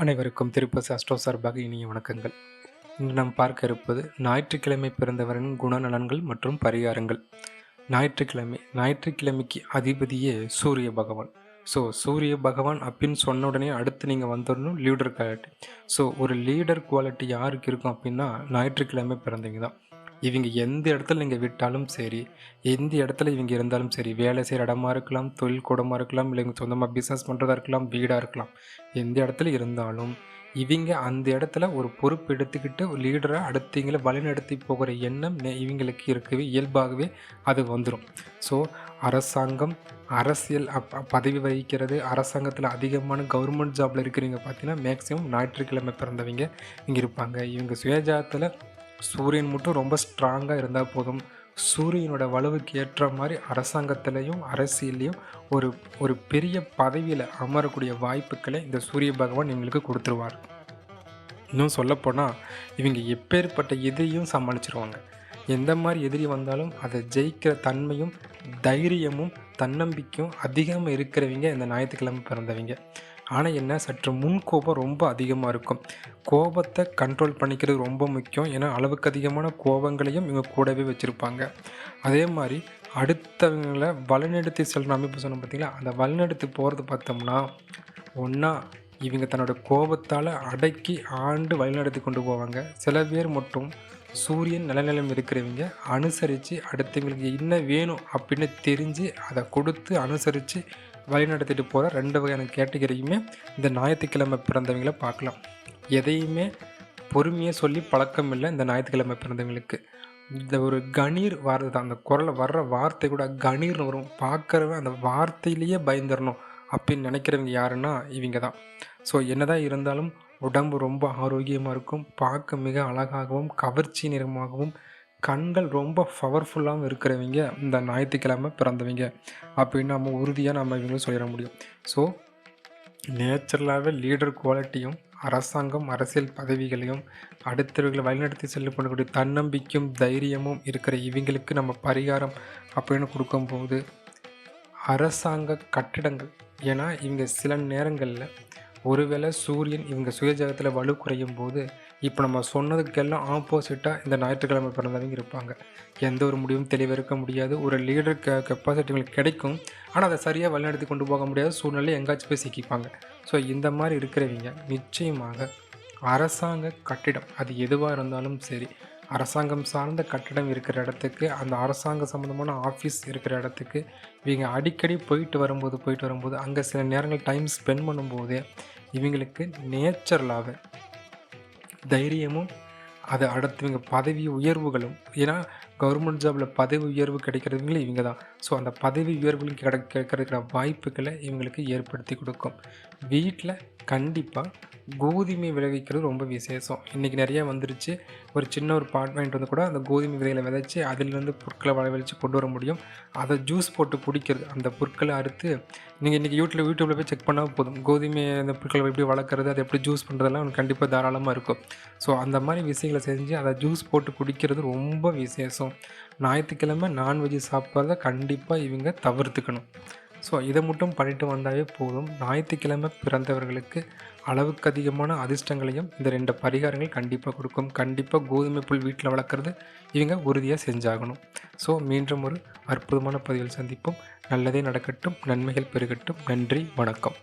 அனைவருக்கும் திருப்பதி அஸ்ட்ரோ சார்பாக இனிய வணக்கங்கள். இன்று நாம் பார்க்க இருப்பது ஞாயிற்றுக்கிழமை பிறந்தவரின் குணநலன்கள் மற்றும் பரிகாரங்கள். ஞாயிற்றுக்கிழமை ஞாயிற்றுக்கிழமைக்கு அதிபதியே சூரிய பகவான். ஸோ சூரிய பகவான் அப்படின்னு சொன்ன உடனே அடுத்து நீங்கள் வந்துடணும் லீடர் குவாலிட்டி ஸோ ஒரு லீடர் குவாலிட்டி யாருக்கு இருக்கும் அப்படின்னா ஞாயிற்றுக்கிழமை பிறந்தவங்க தான். இவங்க எந்த இடத்துல நீங்கள் விட்டாலும் சரி எந்த இடத்துல இவங்க இருந்தாலும் சரி வேலை செய்கிற இடமா இருக்கலாம் தொழில் கூடமாக இருக்கலாம் இல்லை இவங்க சொந்தமாக பிஸ்னஸ் பண்ணுறதா இருக்கலாம் வீடாக இருக்கலாம் எந்த இடத்துல இருந்தாலும் இவங்க அந்த இடத்துல ஒரு பொறுப்பு எடுத்துக்கிட்டு ஒரு லீடராக அடுத்தவங்களை வழிநடத்தி போகிற எண்ணம் இவங்களுக்கு இருக்கவே இயல்பாகவே அது வந்துடும் ஸோ அரசாங்கம் அரசியல் அப் பதவி வகிக்கிறது அரசாங்கத்தில் அதிகமான கவர்மெண்ட் ஜாபில் இருக்கிறவங்க பார்த்தீங்கன்னா மேக்ஸிமம் ஞாயிற்றுக்கிழமை பிறந்தவங்க இங்கே இருப்பாங்க. இவங்க சுயஜாதத்தில் சூரியன் மட்டும் ரொம்ப ஸ்ட்ராங்காக இருந்தால் போதும். சூரியனோட வலுவுக்கு ஏற்ற மாதிரி அரசாங்கத்திலையும் அரசியல்லையும் ஒரு ஒரு பெரிய பதவியில் அமரக்கூடிய வாய்ப்புகளை இந்த சூரிய பகவான் எங்களுக்கு கொடுத்துருவார். இன்னும் சொல்லப்போனால் இவங்க எப்பேற்பட்ட எதிரியும் சமாளிச்சிருவாங்க. எந்த மாதிரி எதிரி வந்தாலும் அதை ஜெயிக்கிற தன்மையும் தைரியமும் தன்னம்பிக்கையும் அதிகமாக இருக்கிறவங்க இந்த ஞாயிற்றுக்கிழமை பிறந்தவங்க. ஆனால் என்ன சற்று முன் கோபம் ரொம்ப அதிகமாக இருக்கும். கோபத்தை கண்ட்ரோல் பண்ணிக்கிறது ரொம்ப முக்கியம். ஏன்னா அளவுக்கு அதிகமான கோபங்களையும் இவங்க கூடவே வச்சுருப்பாங்க. அதே மாதிரி அடுத்தவங்களை வழிநடத்தி செல்கிற அமைப்பு சொன்னோம் பார்த்தீங்களா அந்த வழிநடத்தி போகிறது பார்த்தோம்னா ஒன்றா இவங்க தன்னோட கோபத்தால் அடக்கி ஆண்டு வழிநடத்தி கொண்டு போவாங்க. சில பேர் மட்டும் சூரியன் நிலநிலம் இருக்கிறவங்க அனுசரித்து அடுத்தவங்களுக்கு என்ன வேணும் அப்படின்னு தெரிஞ்சு அதை கொடுத்து அனுசரித்து வழிநடத்திட்டு போகிற ரெண்டு வகையான கேட்டகரியுமே இந்த ஞாயிற்றுக்கிழமை பிறந்தவங்கள பார்க்கலாம். எதையுமே பொறுமையாக சொல்லி பழக்கம் இல்லை இந்த ஞாயிற்றுக்கிழமை பிறந்தவங்களுக்கு. இந்த ஒரு கணீர் வார்த்தை தான். அந்த குரலை வர்ற வார்த்தை கூட கணீர்னு வரும். பார்க்குறவன் அந்த வார்த்தையிலேயே பயந்துடணும் அப்படின்னு நினைக்கிறவங்க யாருன்னா இவங்க தான். ஸோ என்னதான் இருந்தாலும் உடம்பு ரொம்ப ஆரோக்கியமாக இருக்கும். பார்க்க மிக அழகாகவும் கவர்ச்சி நிறமாகவும் கண்கள் ரொம்ப பவர்ஃபுல்லாகவும் இருக்கிறவங்க இந்த ஞாயிற்றுக்கிழமை பிறந்தவங்க அப்படின்னு நம்ம உறுதியாக நம்ம இவங்களும் சொல்லிட முடியும். ஸோ நேச்சுரலாகவே லீடர் குவாலிட்டியும் அரசாங்கம் அரசியல் பதவிகளையும் அடுத்தவர்களை வழிநடத்தி செல்லப்படக்கூடிய தன்னம்பிக்கையும் தைரியமும் இருக்கிற இவங்களுக்கு நம்ம பரிகாரம் அப்படின்னு கொடுக்கும்போது அரசாங்க கட்டிடங்கள். ஏன்னா இவங்க சில நேரங்களில் ஒருவேளை சூரியன் இவங்க சுயஜாகத்தில் வலு குறையும் போது இப்போ நம்ம சொன்னதுக்கெல்லாம் ஆப்போசிட்டாக இந்த ஞாயிற்றுக்கிழமை பிறந்தவங்க இருப்பாங்க. எந்த ஒரு முடிவும் தெளிவிருக்க முடியாது. ஒரு லீடர் க கெப்பாசிட்டி உங்களுக்கு கிடைக்கும். ஆனால் அதை சரியாக வழிநடத்தி கொண்டு போக முடியாத சூழ்நிலை எங்காச்சும் போய் சிக்கிப்பாங்க. ஸோ இந்த மாதிரி இருக்கிறவங்க நிச்சயமாக அரசாங்க கட்டிடம் அது எதுவாக இருந்தாலும் சரி அரசாங்கம் சார்ந்த கட்டடம் இருக்கிற இடத்துக்கு அந்த அரசாங்க சம்மந்தமான ஆஃபீஸ் இருக்கிற இடத்துக்கு இவங்க அடிக்கடி போயிட்டு வரும்போது போயிட்டு வரும்போது அங்கே சில நேரங்கள் டைம் ஸ்பெண்ட் பண்ணும்போது இவங்களுக்கு நேச்சுரலாகவே தைரியமும் அது அடுத்தவங்க பதவி உயர்வுகளும் ஏன்னா கவர்மெண்ட் ஜாபில் பதவி உயர்வு கிடைக்கிறதுங்களே இவங்க தான். ஸோ அந்த பதவி உயர்வுகளும் கிடை கிடைக்கிற வாய்ப்புகளை இவங்களுக்கு ஏற்படுத்தி கொடுக்கும். வீட்டில் கண்டிப்பாக கோதுமை விளைவிக்கிறது ரொம்ப விசேஷம். இன்றைக்கி நிறையா வந்துருச்சு. ஒரு சின்ன ஒரு பாட் வாங்கிட்டு வந்து கூட அந்த கோதுமை விதைகளை விதைச்சி அதிலிருந்து பொருட்களை விளைவிச்சு கொண்டு வர முடியும். அதை ஜூஸ் போட்டு குடிக்கிறது அந்த பொருட்களை அறுத்து நீங்கள் இன்றைக்கி யூடியூப் யூடியூப்பில் போய் செக் பண்ணால் போதும். கோதுமை அந்த பொருட்களை எப்படி வளர்க்குறது அதை எப்படி ஜூஸ் பண்ணுறதெல்லாம் கண்டிப்பாக தாராளமாக இருக்கும். ஸோ அந்த மாதிரி விஷயங்களை செஞ்சு அதை ஜூஸ் போட்டு குடிக்கிறது ரொம்ப விசேஷம். ஞாயிற்றுக்கிழமை நான்வெஜ் சாப்பிட்றத கண்டிப்பாக இவங்க தவிர்த்துக்கணும். ஸோ இதை மட்டும் பண்ணிட்டு வந்தாவே போதும். ஞாயிற்றுக்கிழமை பிறந்தவர்களுக்கு அளவுக்கு அதிகமான அதிர்ஷ்டங்களையும் இந்த ரெண்டு பரிகாரங்கள் கண்டிப்பாக கொடுக்கும். கண்டிப்பாக கோதுமை புல் வீட்டில் வளர்க்குறது இவங்க உறுதியாக செஞ்சாகணும். ஸோ மீண்டும் ஒரு அற்புதமான பதிவில் சந்திப்போம். நல்லதே நடக்கட்டும். நன்மைகள் பெருகட்டும். நன்றி வணக்கம்.